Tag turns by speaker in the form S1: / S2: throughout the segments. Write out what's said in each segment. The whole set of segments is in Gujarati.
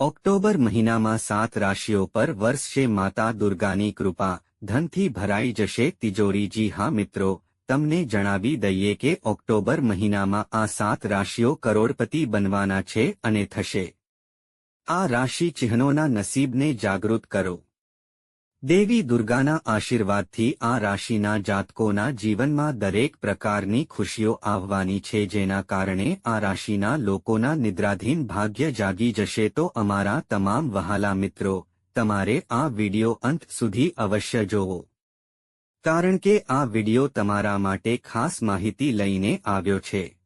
S1: ઓક્ટોબર મહિનામાં સાત રાશિઓ પર વર્ષશે માતા દુર્ગાની કૃપા, ધનથી ભરાઈ જશે. તિજોરીજી હા મિત્રો, તમને જણાવી દઈએ કે ઓક્ટોબર મહિનામાં આ સાત રાશિઓ કરોડપતિ બનવાના છે અને થશે. આ રાશિ ચિહ્નોના નસીબને જાગૃત કરો. દેવી દુર્ગાના આશીર્વાદથી આ રાશિના જાતકોના જીવનમાં દરેક પ્રકારની ખુશીઓ આવવાની છે જેના કારણે આ રાશિના લોકોના નિદ્રાધીન ભાગ્ય જાગી જશે તો અમારા તમામ વહાલા મિત્રો, તમારે આ વિડિયો અંત સુધી અવશ્ય જોવો. કારણ કે આ વિડિયો તમારા માટે ખાસ માહિતી લઈને આવ્યો છે.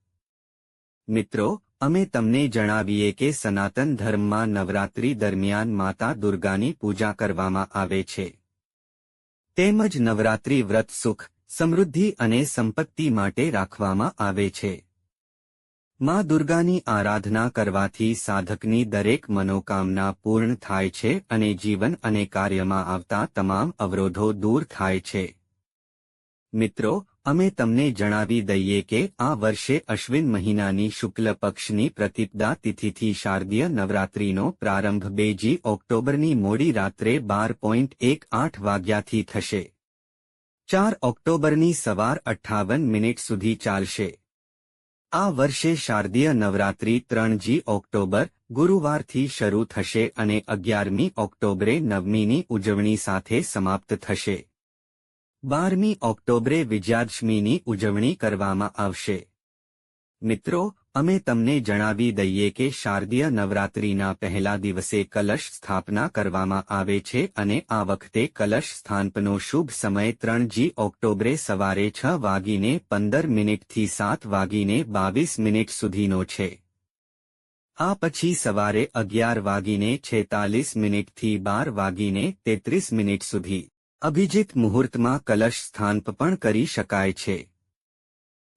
S1: મિત્રો અમે તમને જણાવીએ કે સનાતન ધર્મમાં નવરાત્રી દરમિયાન માતા દુર્ગાની પૂજા કરવામાં આવે છે. તેમજ નવરાત્રી વ્રત સુખ, સમૃદ્ધિ અને સંપત્તિ માટે રાખવામાં આવે છે. માં દુર્ગાની આરાધના કરવાથી સાધકની દરેક મનોકામના પૂર્ણ થાય છે અને જીવન અને કાર્યમાં આવતા તમામ અવરોધો દૂર થાય છે. મિત્રો અમે તમને જણાવી દઈએ કે આ વર્ષે અશ્વિન મહિનાની શુક્લ પક્ષની પ્રતિપદા તિથિથી શારદીય નવરાત્રીનો પ્રારંભ બેજી ઓક્ટોબરની મોડી રાત્રે બાર પોઈન્ટ એક આઠ વાગ્યાથી થશે. ચાર ઓક્ટોબરની સવાર અઠ્ઠાવન મિનિટ સુધી ચાલશે. આ વર્ષે શારદીય નવરાત્રી ત્રણજી ઓક્ટોબર, ગુરુવારથી શરૂ થશે અને અગિયારમી ઓક્ટોબરે નવમીની ઉજવણી સાથે સમાપ્ત થશે. બારમી ઓક્ટોબરે વિજયાદશમીની ઉજવણી કરવામાં આવશે. મિત્રો, અમે તમને જણાવી દઈએ કે શારદીય નવરાત્રિના પહેલા દિવસે કલશ સ્થાપના કરવામાં આવે છે અને આ વખતે કલશ સ્થાપનો શુભ સમય ત્રણ જી ઓક્ટોબરે સવારે છ વાગીને પંદર મિનિટથી સાત વાગીને બાવીસ મિનિટ સુધીનો છે. આ પછી સવારે અગિયાર વાગીને છેતાલીસ મિનિટથી બાર વાગીને તેત્રીસ મિનિટ સુધી. અભિજીત મુહૂર્તમાં કલશ સ્થાનપ પણ કરી શકાય છે.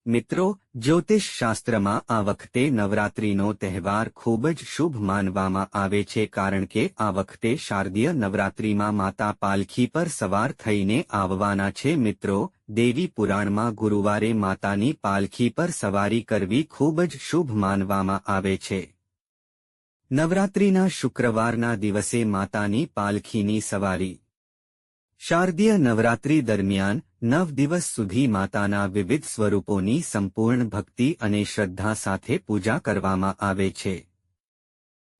S1: મિત્રો, જ્યોતિષ શાસ્ત્રમાં આ વખતે નવરાત્રિનો તહેવાર ખૂબ જ શુભ માનવામાં આવે છે કારણ કે આ વખતે શારદીય નવરાત્રિમાં માતા પાલખી પર સવાર થઈને આવવાના છે મિત્રો, દેવી પુરાણમાં ગુરુવારે માતાની પાલખી પર સવારી કરવી ખૂબ જ શુભ માનવામાં આવે છે. નવરાત્રિના શુક્રવારના દિવસે માતાની પાલખીની સવારી શારદીય નવરાત્રી દરમિયાન નવ દિવસ સુધી માતાના વિવિધ સ્વરૂપોની સંપૂર્ણ ભક્તિ અને શ્રદ્ધા સાથે પૂજા કરવામાં આવે છે.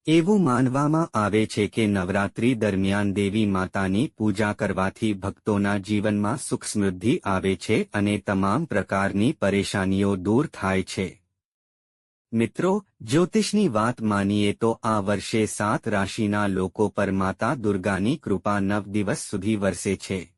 S1: એવું માનવામાં આવે છે કે નવરાત્રી દરમિયાન દેવી માતાની પૂજા કરવાથી ભક્તોના જીવનમાં સુખ સમૃદ્ધિ આવે છે અને તમામ પ્રકારની પરેશાનીઓ દૂર થાય છે. મિત્રો, જ્યોતિષની વાત માનીએ તો આ વર્ષે સાત રાશિના લોકો પર માતા દુર્ગાની કૃપા નવ દિવસ સુધી વરસે છે.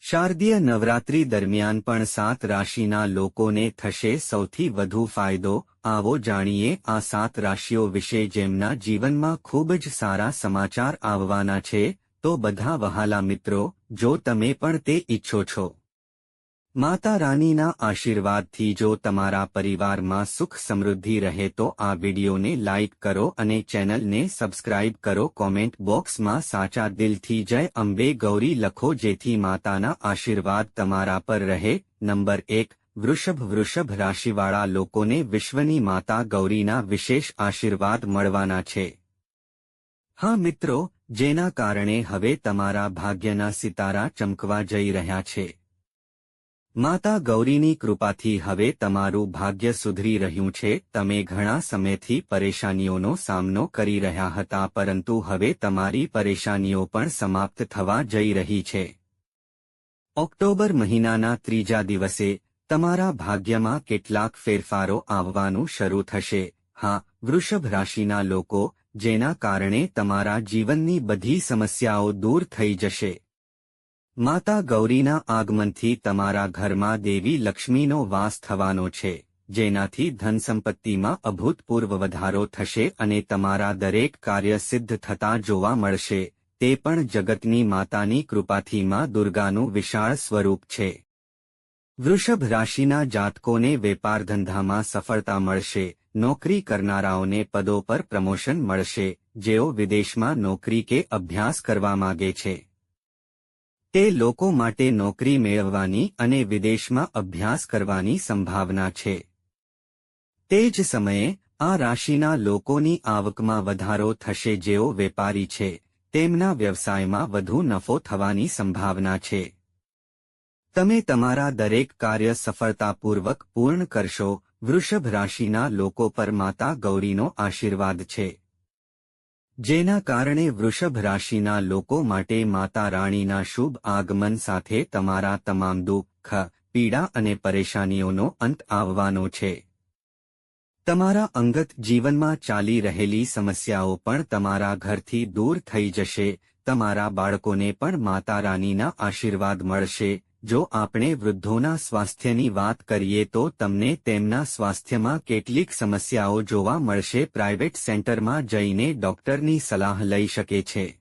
S1: શારદીય નવરાત્રી દરમિયાન પણ સાત રાશિના લોકોને થશે સૌથી વધુ ફાયદો, આવો જાણીએ આ સાત રાશિઓ વિશે જેમના જીવનમાં ખૂબ જ સારા સમાચાર આવવાના છે, તો બધા વહાલા મિત્રો, જો તમે પણ તે ઈચ્છો છો. માતા રાનીના આશીર્વાદથી જો તમારા પરિવારમાં સુખ સમૃદ્ધિ રહે તો આ વિડીયોને લાઇક કરો અને ચેનલને સબસ્ક્રાઇબ કરો. કોમેન્ટ બોક્સમાં સાચા દિલથી જય અંબે ગૌરી લખો જેથી માતાના આશીર્વાદ તમારા પર રહે. નંબર એક, વૃષભ વૃષભ રાશિવાળા લોકોને વિશ્વની માતા ગૌરીના વિશેષ આશીર્વાદ મળવાના છે. હા મિત્રો, જેના કારણે હવે તમારા ભાગ્યના સિતારા ચમકવા જઈ રહ્યા છે. માતા ગૌરીની કૃપાથી હવે તમારું ભાગ્ય સુધરી રહ્યું છે, તમે ઘણા સમયથી પરેશાનીઓનો સામનો કરી રહ્યા હતા, પરંતુ હવે તમારી પરેશાનીઓ પણ સમાપ્ત થવા જઈ રહી છે. ઓક્ટોબર મહિનાના ત્રીજા દિવસે, તમારા ભાગ્યમાં કેટલાક ફેરફારો આવવાનું શરૂ થશે. હા, વૃષભ રાશિના લોકો, જેના કારણે તમારા જીવનની બધી સમસ્યાઓ દૂર થઈ જશે. માતા ગૌરીના આગમનથી તમારા ઘરમાં દેવી લક્ષ્મીનો વાસ થવાનો છે, જેનાથી ધન સંપત્તિમાં અભૂતપૂર્વ વધારો થશે અને તમારા દરેક કાર્ય સિદ્ધ થતા જોવા મળશે, તે પણ જગતની માતાની કૃપાથી માં દુર્ગાનું વિશાળ સ્વરૂપ છે. વૃષભ રાશિના જાતકોને વેપાર ધંધામાં સફળતા મળશે, નોકરી કરનારાઓને પદો પર પ્રમોશન મળશે, જેઓ વિદેશમાં નોકરી કે અભ્યાસ કરવા માગે છે. તે લોકો માટે નોકરી મેળવવાની અને વિદેશમાં અભ્યાસ કરવાની સંભાવના છે. તે જ સમયે, આ રાશિના લોકોની આવકમાં વધારો થશે જેઓ વેપારી છે. તેમના વ્યવસાયમાં વધુ નફો થવાની સંભાવના છે. તમે તમારા દરેક કાર્ય સફળતાપૂર્વક પૂર્ણ કરશો. વૃષભ રાશિના લોકો પર માતા ગૌરીનો આશીર્વાદ છે. જેના કારણે વૃષભ રાશિના લોકો માટે માતા રાણીના શુભ આગમન સાથે તમારા તમામ દુઃખ, પીડા અને પરેશાનીઓનો અંત આવવાનો છે. તમારા અંગત જીવનમાં ચાલી રહેલી સમસ્યાઓ પણ તમારા ઘરથી દૂર થઈ જશે, તમારા બાળકોને પણ માતા રાણીના આશીર્વાદ મળશે જો આપણે વૃદ્ધોના સ્વાસ્થ્યની વાત કરીએ તો તમને તેમના સ્વાસ્થ્યમાં કેટલીક સમસ્યાઓ જોવા મળશે. પ્રાઇવેટ સેન્ટરમાં જઈને ડોક્ટરની સલાહ લઈ શકે છે.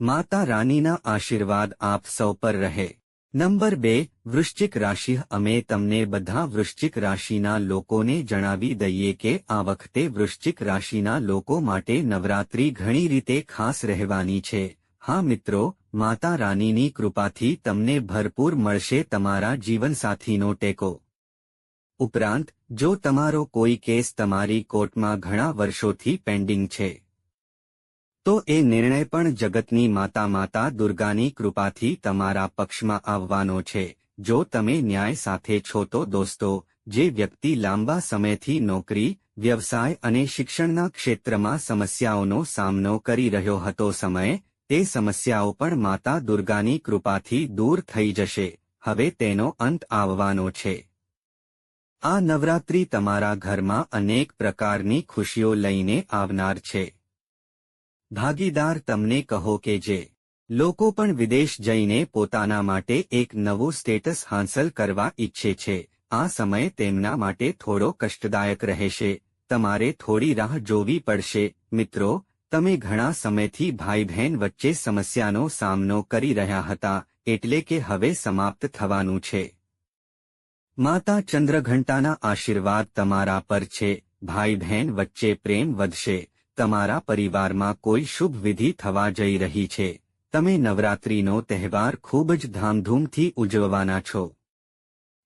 S1: માતા રાનીના આશીર્વાદ આપ સૌ પર રહે. નંબર બે, વૃશ્ચિક રાશિ. અમે તમને બધા વૃશ્ચિક રાશિના લોકોને જણાવી દઈએ કે આ વખતે વૃશ્ચિક રાશિના લોકો માટે નવરાત્રી ઘણી રીતે ખાસ રહેવાની છે. હા મિત્રો માતા રાનીની કૃપાથી તમને ભરપૂર મળશે તમારા જીવનસાથીનો ટેકો. ઉપરાંત, જો તમારો કોઈ કેસ તમારી કોર્ટમાં ઘણા વર્ષોથી પેન્ડિંગ છે, તો એ નિર્ણય પણ જગતની માતા માતા દુર્ગાની કૃપાથી તમારા પક્ષમાં આવવાનો છે. જો તમે ન્યાય સાથે છો તો દોસ્તો, જે વ્યક્તિ લાંબા સમયથી નોકરી, વ્યવસાય અને શિક્ષણના ક્ષેત્રમાં સમસ્યાઓનો સામનો કરી રહ્યો હતો સમય તે સમસ્યાઓ પણ માતા દુર્ગાની કૃપાથી દૂર થઈ જશે. હવે તેનો અંત આવવાનો છે. આ નવરાત્રી તમારા ઘરમાં અનેક પ્રકારની ખુશીઓ લઈને આવનાર છે. ભાગીદાર તમને કહો કે જે, લોકો પણ વિદેશ જઈને પોતાના માટે એક નવું સ્ટેટસ હાંસલ કરવા ઈચ્છે છે. આ સમય તેમના માટે થોડો કષ્ટદાયક રહેશે. તમારે થોડી રાહ જોવી પડશે. મિત્રો તમે ઘણા સમયથી ભાઈ બહેન વચ્ચે સમસ્યાનો સામનો કરી રહ્યા હતા, એટલે કે હવે સમાપ્ત થવાનું છે. માતા ચંદ્રઘંટાના આશીર્વાદ તમારા પર છે ભાઈ બહેન વચ્ચે પ્રેમ વધશે, તમારા પરિવારમાં કોઈ શુભ વિધિ થવા જઈ રહી છે, તમે નવરાત્રીનો તહેવાર ખૂબ જ ધામધૂમથી ઉજવવાના છો.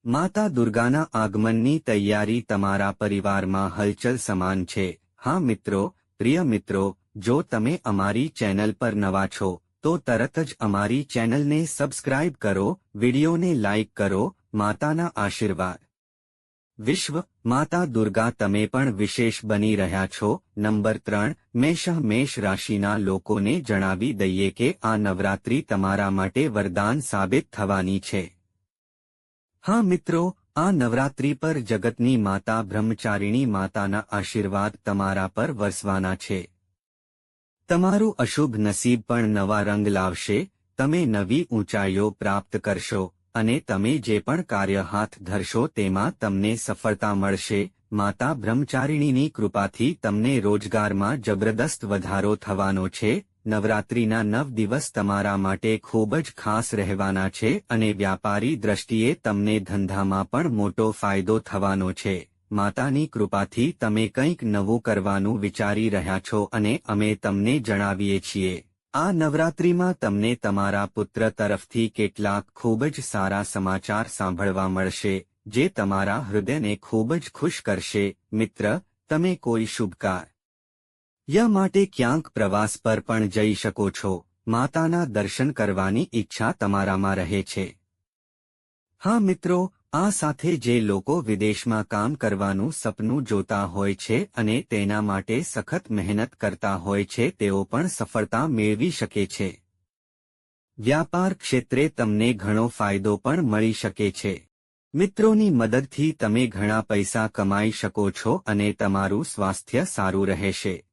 S1: માતા દુર્ગાના આગમનની તૈયારી તમારા પરિવારમાં હલચલ સમાન છે. હા મિત્રો, પ્રિય મિત્રો જો તમે અમારી ચેનલ પર નવા છો, તો તરત જ અમારી ચેનલને સબસ્ક્રાઇબ કરો, વિડિયોને લાઇક કરો, માતાના આશીર્વાદ. વિશ્વ માતા દુર્ગા, તમે પણ વિશેષ બની રહ્યા છો. નંબર ત્રણ, મેષ મેષ રાશિના લોકોને જણાવી દઈએ કે આ નવરાત્રી તમારા માટે વરદાન સાબિત થવાની છે. હા મિત્રો, આ નવરાત્રી પર જગતની માતા બ્રહ્મચારિણી માતાના આશીર્વાદ તમારા પર વરસવાના છે. તમારું અશુભ નસીબ પણ નવા રંગ લાવશે, તમે નવી ઊંચાઈઓ પ્રાપ્ત કરશો, અને તમે જે પણ કાર્ય હાથ ધરશો તેમાં તમને સફળતા મળશે. માતા બ્રહ્મચારિણીની કૃપાથી તમને રોજગારમાં જબરદસ્ત વધારો થવાનો છે. નવરાત્રીના નવ દિવસ તમારા માટે ખૂબ જ ખાસ રહેવાના છે અને વ્યાપારી દ્રષ્ટિએ તમને ધંધામાં પણ મોટો ફાયદો થવાનો છે. માતાની કૃપાથી તમે કંઈક નવું કરવાનું વિચારી રહ્યા છો અને અમે તમને જણાવીએ છીએ. આ નવરાત્રિમાં તમને તમારા પુત્ર તરફથી કેટલાક ખૂબ જ સારા સમાચાર સાંભળવા મળશે, જે તમારા હૃદયને ખૂબ જ ખુશ કરશે. મિત્ર, તમે કોઈ શુભકાર ય માટે ક્યાંક પ્રવાસ પર પણ જઈ શકો છો. માતાના દર્શન કરવાની ઈચ્છા તમારામાં રહે છે. હા મિત્રો આ સાથે જે લોકો વિદેશમાં કામ કરવાનું સપનું જોતા હોય છે અને તેના માટે સખત મહેનત કરતા હોય છે, તેઓ પણ સફળતા મેળવી શકે છે. વ્યાપાર ક્ષેત્રે તમને ઘણો ફાયદો પણ મળી શકે છે. મિત્રોની મદદથી તમે ઘણા પૈસા કમાઈ શકો છો અને તમારું સ્વાસ્થ્ય સારું રહેશે.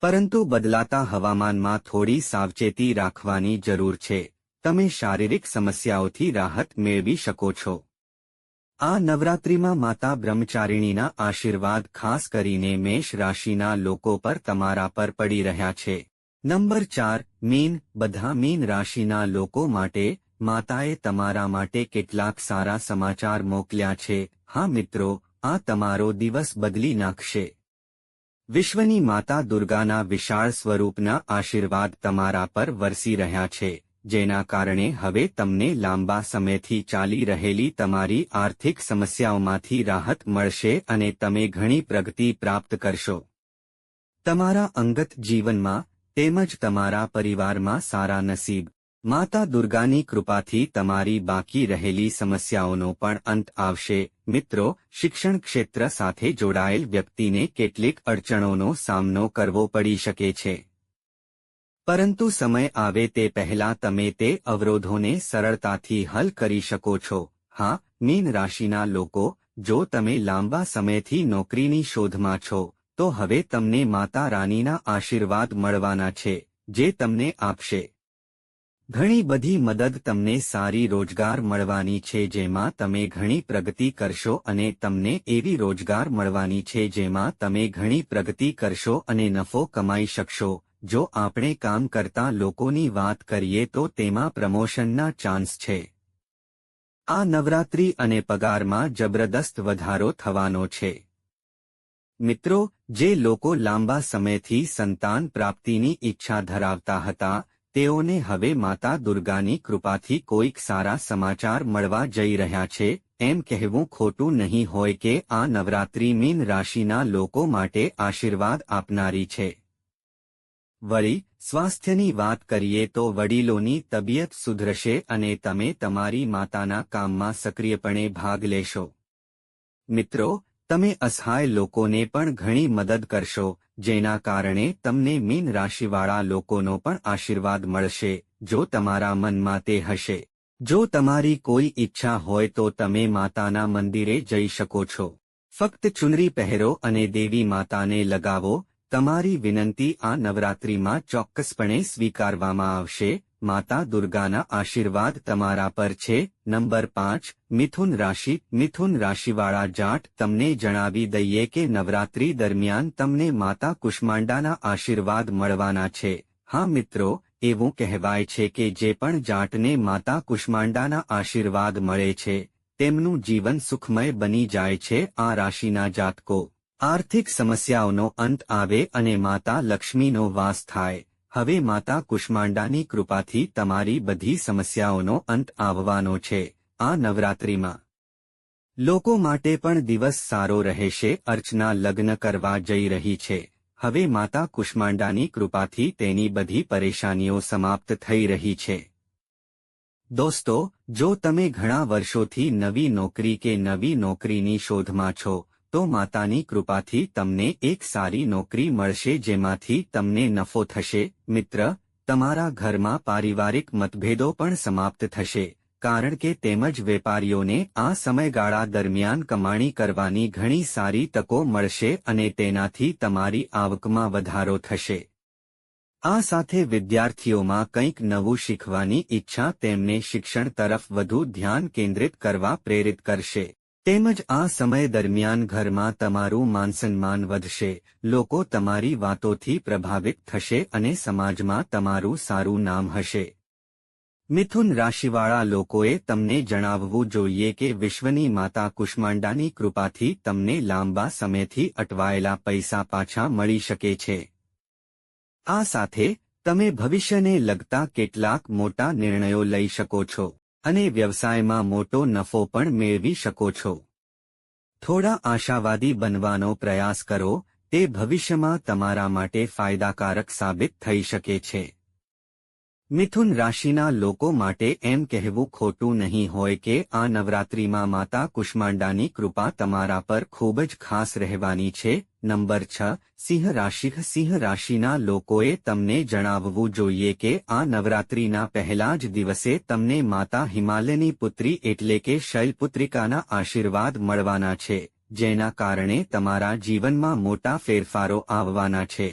S1: પરંતુ બદલાતા હવામાનમાં થોડી સાવચેતી રાખવાની જરૂર છે. તમે શારીરિક સમસ્યાઓથી રાહત મેળવી શકો છો. આ નવરાત્રિમાં માતા બ્રહ્મચારિણીના આશીર્વાદ ખાસ કરીને મેષ રાશિના લોકો પર તમારા પર પડી રહ્યા છે. નંબર ચાર, મીન, બધા મીન રાશિના લોકો માટે માતાએ તમારા માટે કેટલાક સારા સમાચાર મોકલ્યા છે. હા મિત્રો, આ તમારો દિવસ બદલી નાખશે. વિશ્વની માતા દુર્ગાના વિશાળ સ્વરૂપના આશીર્વાદ તમારા પર વરસી રહ્યા છે. જેના કારણે હવે તમને લાંબા સમયથી ચાલી રહેલી તમારી આર્થિક સમસ્યાઓમાંથી રાહત મળશે અને તમે ઘણી પ્રગતિ પ્રાપ્ત કરશો. તમારા અંગત જીવનમાં તેમજ તમારા પરિવારમાં સારા નસીબ, માતા દુર્ગાની કૃપાથી તમારી બાકી રહેલી સમસ્યાઓનો પણ અંત આવશે. મિત્રો, શિક્ષણ ક્ષેત્ર સાથે જોડાયેલ વ્યક્તિને કેટલીક અડચણોનો સામનો કરવો પડી શકે છે. પરંતુ સમય આવે તે પહેલા તમે તે અવરોધોને સરળતાથી હલ કરી શકો છો. હા, મીન રાશિના લોકો, જો તમે લાંબા સમયથી નોકરીની શોધમાં છો, તો હવે તમને માતા રાનીના આશીર્વાદ મળવાના છે, જે તમને આપશે. ઘણી બધી મદદ તમને સારી રોજગાર મળવાની છે, જેમાં તમે ઘણી પ્રગતિ કરશો અને તમને એવી રોજગાર મળવાની છે, જેમાં તમે ઘણી પ્રગતિ કરશો અને નફો કમાઈ શકશો. જો આપણે કામ કરતા લોકોની વાત કરીએ તો તેમાં પ્રમોશનના ચાન્સ છે. આ નવરાત્રી અને પગારમાં જબરદસ્ત વધારો થવાનો છે. મિત્રો, જે લોકો લાંબા સમયથી સંતાન પ્રાપ્તિની ઈચ્છા ધરાવતા હતા, તેઓને હવે માતા દુર્ગાની કૃપાથી કોઈક સારા સમાચાર મળવા જઈ રહ્યા છે, એમ કહેવું ખોટું નહીં હોય કે આ નવરાત્રી મીન રાશિના લોકો માટે આશીર્વાદ આપનારી છે. વળી, સ્વાસ્થ્યની વાત કરીએ તો વડીલોની તબિયત સુધરશે અને તમે તમારી માતાના કામમાં સક્રિયપણે ભાગ લેશો. મિત્રો, તમે અસહાય લોકોને પણ ઘણી મદદ કરશો, જેના કારણે તમને મીન રાશિવાળા લોકોનો પણ આશીર્વાદ મળશે, જો તમારા મનમાં તે હશે. જો તમારી કોઈ ઈચ્છા હોય તો તમે માતાના મંદિરે જઈ શકો છો. ફક્ત ચુનરી પહેરો અને દેવી માતાને લગાવો તમારી વિનંતી આ નવરાત્રિમાં ચોક્કસપણે સ્વીકારવામાં આવશે. માતા દુર્ગાના આશીર્વાદ તમારા પર છે. નંબર પાંચ, મિથુન રાશિ, મિથુન રાશિવાળા જાટ, તમને જણાવી દઈએ કે નવરાત્રી દરમિયાન તમને માતા કુષ્માંડાના આશીર્વાદ મળવાના છે. હા મિત્રો, એવું કહેવાય છે કે જે પણ જાટને માતા કુષ્માંડાના આશીર્વાદ મળે છે, તેમનું જીવન સુખમય બની જાય છે આ રાશિના જાતકો. આર્થિક સમસ્યાઓનો અંત આવે અને માતા લક્ષ્મીનો વાસ થાય. હવે માતા કુષ્માંડાની કૃપાથી તમારી બધી સમસ્યાઓનો અંત આવવાનો છે. આ નવરાત્રિમાં. લોકો માટે પણ દિવસ સારો રહેશે, અર્ચના લગ્ન કરવા જઈ રહી છે. હવે માતા કુષ્માંડાની કૃપાથી તેની બધી પરેશાનીઓ સમાપ્ત થઈ રહી છે. દોસ્તો, જો તમે ઘણા વર્ષોથી નવી નોકરી કે નવી નોકરીની શોધમાં છો તો માતાની કૃપાથી તમને એક સારી નોકરી મળશે જેમાંથી તમને નફો થશે. મિત્ર, તમારા ઘરમાં પારિવારિક મતભેદો પણ સમાપ્ત થશે, કારણ કે તેમજ વેપારીઓને આ સમયગાળા દરમિયાન કમાણી કરવાની ઘણી સારી તકો મળશે અને તેનાથી તમારી આવકમાં વધારો થશે. આ સાથે વિદ્યાર્થીઓમાં કંઈક નવું શીખવાની ઈચ્છા તેમને શિક્ષણ તરફ વધુ ધ્યાન કેન્દ્રિત કરવા પ્રેરિત કરશે. તેમજ આ સમય દરમિયાન ઘરમાં તમારું માનસન્માન વધશે, લોકો તમારી વાતોથી પ્રભાવિત થશે અને સમાજમાં તમારું સારું નામ હશે. મિથુન રાશિવાળા લોકોએ તમને જણાવવું જોઈએ કે વિશ્વની માતા કુષ્માંડાની કૃપાથી તમને લાંબા સમયથી અટવાયેલા પૈસા પાછા મળી શકે છે. આ સાથે, તમે ભવિષ્યને લગતા કેટલાક મોટા નિર્ણયો લઈ શકો છો. અને વ્યવસાયમાં મોટો નફો પણ મેળવી શકો છો. થોડા આશાવાદી બનવાનો પ્રયાસ કરો, તે ભવિષ્યમાં તમારા માટે ફાયદાકારક સાબિત થઈ શકે છે. મિથુન રાશિના લોકો માટે એમ કહેવું ખોટું નહીં હોય કે આ નવરાત્રિમાં માતા કુષ્માંડાની કૃપા તમારા પર ખૂબ જ ખાસ રહેવાની છે. નંબર છ, સિંહ રાશિ, સિંહ રાશિના લોકોએ તમને જણાવવું જોઈએ કે આ નવરાત્રિના પહેલા જ દિવસે તમને માતા હિમાલયની પુત્રી એટલે કે શૈલપુત્રિકાના આશીર્વાદ મળવાના છે, જેના કારણે તમારા જીવનમાં મોટા ફેરફારો આવવાના છે.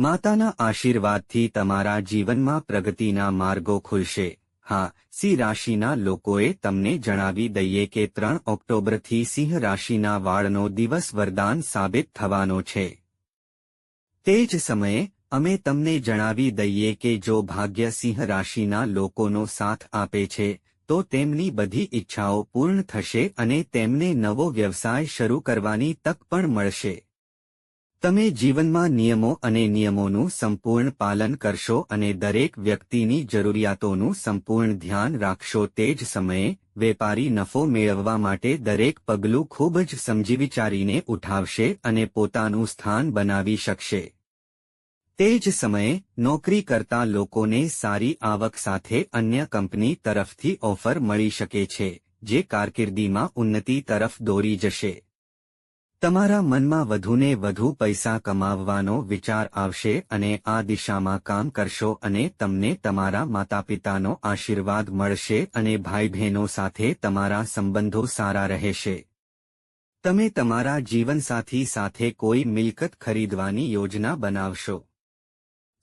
S1: માતાના આશીર્વાદથી તમારા જીવનમાં પ્રગતિના માર્ગો ખુલશે. હા, સિંહ રાશિના લોકોએ તમને જણાવી દઈએ કે ત્રણ ઓક્ટોબરથી સિંહ રાશિના વાળનો દિવસ વરદાન સાબિત થવાનો છે. તે જ સમયે, અમે તમને જણાવી દઈએ કે જો ભાગ્ય સિંહ રાશિના લોકોનો સાથ આપે છે, તો તેમની બધી ઈચ્છાઓ પૂર્ણ થશે અને તેમને નવો વ્યવસાય શરૂ કરવાની તક પણ મળશે. તમે જીવનમાં નિયમો અને નિયમોનું સંપૂર્ણ પાલન કરશો અને દરેક વ્યક્તિની જરૂરિયાતોનું સંપૂર્ણ ધ્યાન રાખશો તે જ સમયે વેપારી નફો મેળવવા માટે દરેક પગલું ખૂબ જ સમજી વિચારીને ઉઠાવશે અને પોતાનું સ્થાન બનાવી શકશે. તે જ સમયે નોકરી કરતા લોકોને સારી આવક સાથે અન્ય કંપની તરફથી ઓફર મળી શકે છે, જે કારકિર્દીમાં ઉન્નતિ તરફ દોરી જશે. તમારા મનમાં વધુને વધુ પૈસા કમાવવાનો વિચાર આવશે અને આ દિશામાં કામ કરશો અને તમને તમારા માતાપિતાનો આશીર્વાદ મળશે અને ભાઈ બહેનો સાથે તમારા સંબંધો સારા રહેશે. તમે તમારા જીવનસાથી સાથે કોઈ મિલકત ખરીદવાની યોજના બનાવશો.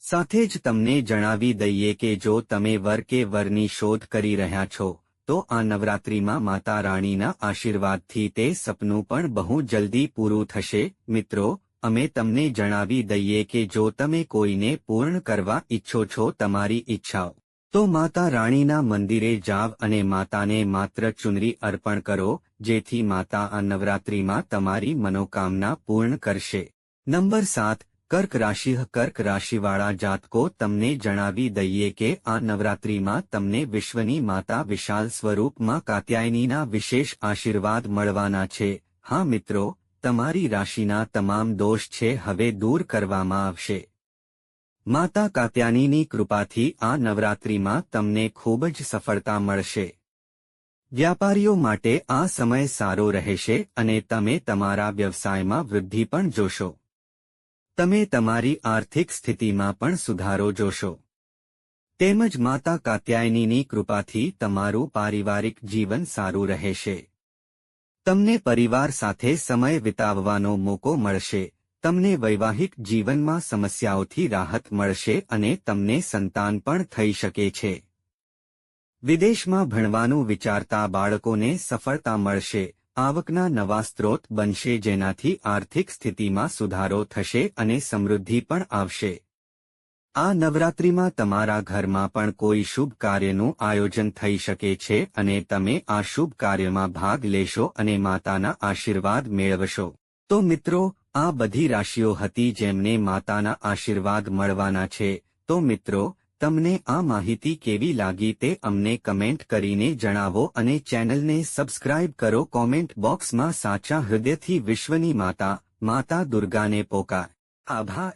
S1: સાથે જ તમને જણાવી દઈએ કે જો તમે વર કે વરની શોધ કરી રહ્યા છો તો આ નવરાત્રિમાં માતા રાણીના આશીર્વાદથી તે સપનું પણ બહુ જલ્દી પૂરું થશે. મિત્રો, અમે તમને જણાવી દઈએ કે જો તમે કોઈને પૂર્ણ કરવા ઈચ્છો છો તમારી ઈચ્છાઓ, તો માતા રાણીના મંદિરે જાવ અને માતાને માત્ર ચુનરી અર્પણ કરો, જેથી માતા આ નવરાત્રિમાં તમારી મનોકામના પૂર્ણ કરશે. નંબર સાત કર્ક રાશિ કર્ક રાશિવાળા જાતકો તમને જણાવી દઈએ કે આ નવરાત્રિમાં તમને વિશ્વની માતા વિશાલ સ્વરૂપમાં કાત્યાયનીના વિશેષ આશીર્વાદ મળવાના છે. હા મિત્રો, તમારી રાશિના તમામ દોષ છે, હવે દૂર કરવામાં આવશે. માતા કાત્યાનીની કૃપાથી આ નવરાત્રિમાં તમને ખૂબ જ સફળતા મળશે. વ્યાપારીઓ માટે આ સમય સારો રહેશે અને તમે તમારા વ્યવસાયમાં વૃદ્ધિ પણ જોશો. તમે તમારી આર્થિક સ્થિતિમાં પણ સુધારો જોશો. તેમજ માતા કાત્યાયનીની કૃપાથી તમારું પારિવારિક જીવન સારું રહેશે. તમને પરિવાર સાથે સમય વિતાવવાનો મોકો મળશે, તમને વૈવાહિક જીવનમાં સમસ્યાઓથી રાહત મળશે અને તમને સંતાન પણ થઈ શકે છે. વિદેશમાં ભણવાનું વિચારતા બાળકોને સફળતા મળશે આવકના નવા સ્ત્રોત બનશે જેનાથી આર્થિક સ્થિતિમાં સુધારો થશે અને સમૃદ્ધિ પણ આવશે. આ નવરાત્રિમાં તમારા ઘરમાં પણ કોઈ શુભ કાર્યનું આયોજન થઈ શકે છે અને તમે આ શુભ કાર્યમાં ભાગ લેશો અને માતાના આશીર્વાદ મેળવશો. તો મિત્રો, આ બધી રાશિઓ હતી જેમને માતાના આશીર્વાદ મળવાના છે. તો મિત્રો તમને આ માહિતી કેવી લાગી તે અમને કમેન્ટ કરીને જણાવો અને ચેનલને સબસ્ક્રાઇબ કરો કોમેન્ટ બોક્સમાં સાચા હૃદયથી વિશ્વની માતા માતા દુર્ગાને પોકાર. આભાર.